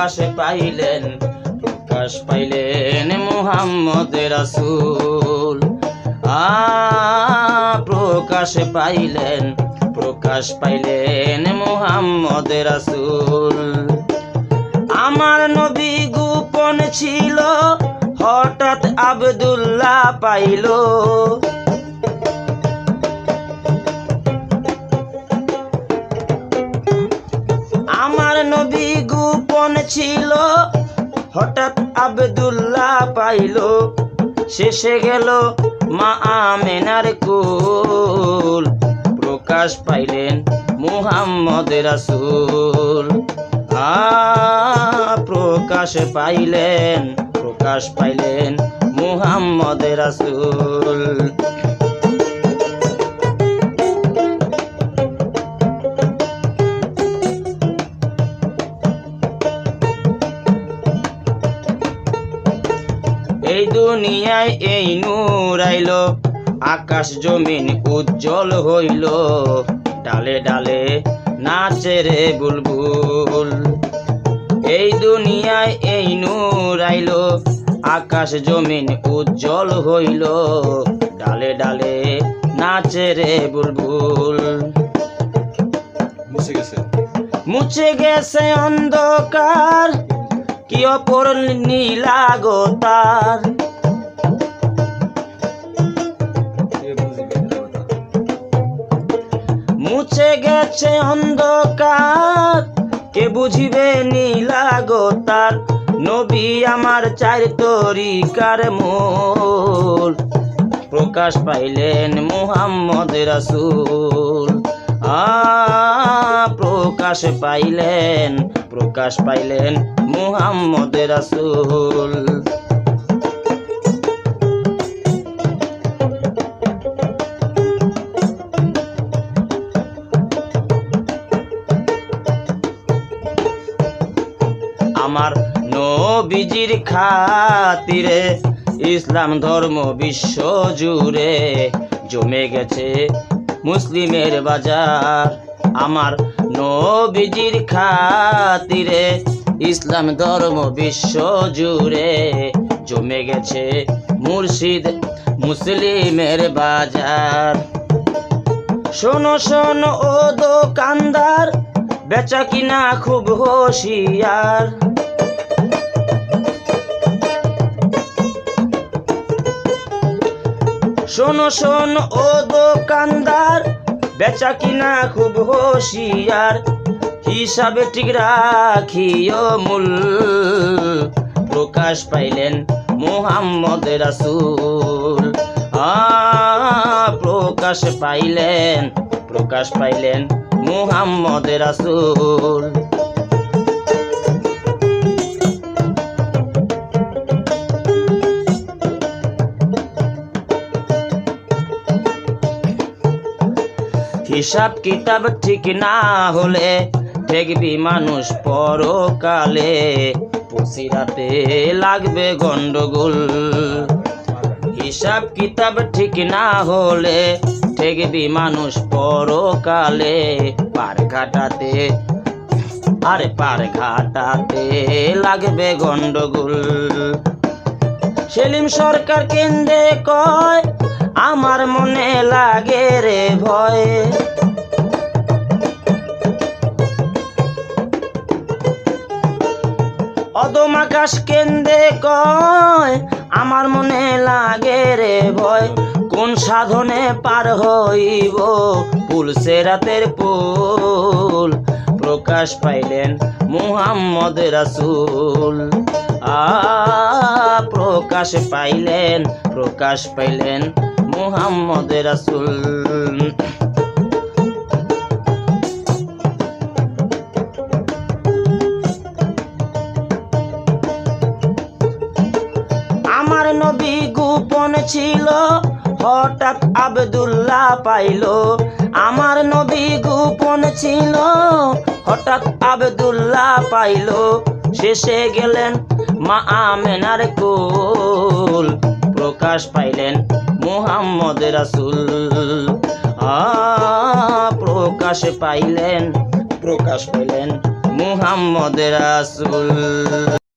প্রকাশ পাইলেন প্রকাশ পাইলেন মুহাম্মদ রাসূল। আ প্রকাশ পাইলেন প্রকাশ পাইলেন মুহাম্মদ রাসূল। আমার নবী গোপন ছিল, হঠাৎ আবদুল্লাহ পাইল। আমার নবী গোপন ছিল, হঠাৎ আবদুল্লাহ পাইল। শেষে গেল মা আমেনার কুল। প্রকাশ পাইলেন মুহাম্মদ রাসূল। প্রকাশ পাইলেন প্রকাশ পাইলেন মুহাম্মদ রাসূল। দুনিয়ায় এই নূর আইল আকাশ জমিন উজ্জ্বল হইল ডালে ডালে নাচে রে বুলবুল। এই দুনিয়ায় এই নূর আইল আকাশ জমিন উজ্জ্বল হইল ডালে ডালে নাচে রে বুলবুল। মুছে গেছে। মুছে গেছে অন্ধকার কি অপর নীলাগো তার মুছে গেছে অন্ধকার। কে বুঝিবে নীলাগো তার নবী আমার চার তরিকার মূল। প্রকাশ পাইলেন মুহাম্মদ রাসূল। আ প্রকাশ পাইলেন প্রকাশ পাইলেন মুহাম্মদ রাসূল। আমার নবীজির খাতিরে। ইসলাম ধর্ম বিশ্ব জুড়ে জমে গেছে মুসলিমের বাজার। আমার নবীজির খাতিরে ইসলাম ধর্ম বিশ্ব জুড়ে জমে গেছে মুর্শিদ মুসলিমের বাজার। শোনো শোনো, ও দোকানদার, বেচা কিনা খুব হোশিয়ার। শোনো শোনো, ও দোকানদার, বেচা কিনা খুব হোশিয়ার। হিসাবে ঠিক রাখিও মূল, প্রকাশ পাইলেন মোহাম্মদ রাসূল। প্রকাশ পাইলেন প্রকাশ পাইলেন মুহাম্মদ রাসূল। হিসাব কিতাব ঠিক না হলে দেখবি মানুষ পরকালে পুসিরাতে লাগবে গন্ডগোল। হিসাব কিতাব ঠিক না হলে ঠেকবি মানুষ পরকালে পার ঘাটাতে, আরে পার ঘাটাতে লাগবে গন্ডগোল। সেলিম সরকার কেন্দ্রে কয়, আমার মনে লাগে রে ভয়। আকাশ কেন্দ্রে কয়, আমার মনে লাগে রে ভয়, কোন সাধনে পার হইব? পুল সেরাতের পুল প্রকাশ পাইলেন মুহাম্মদ রাসুল। আ, প্রকাশ পাইলেন প্রকাশ পাইলেন মুহাম্মদ রাসূল। আমার নবী গোপন ছিল, হঠাৎ আবদুল্লাহ পাইল। আমার নবী গোপন ছিল, হঠাৎ আবদুল্লাহ পাইল। শেষে গেলেন মা আমেনার কোল, প্রকাশ পাইলেন মুহাম্মদ রাসূল। প্রকাশ পাইলেন প্রকাশ পাইলেন মুহাম্মদ রাসুল।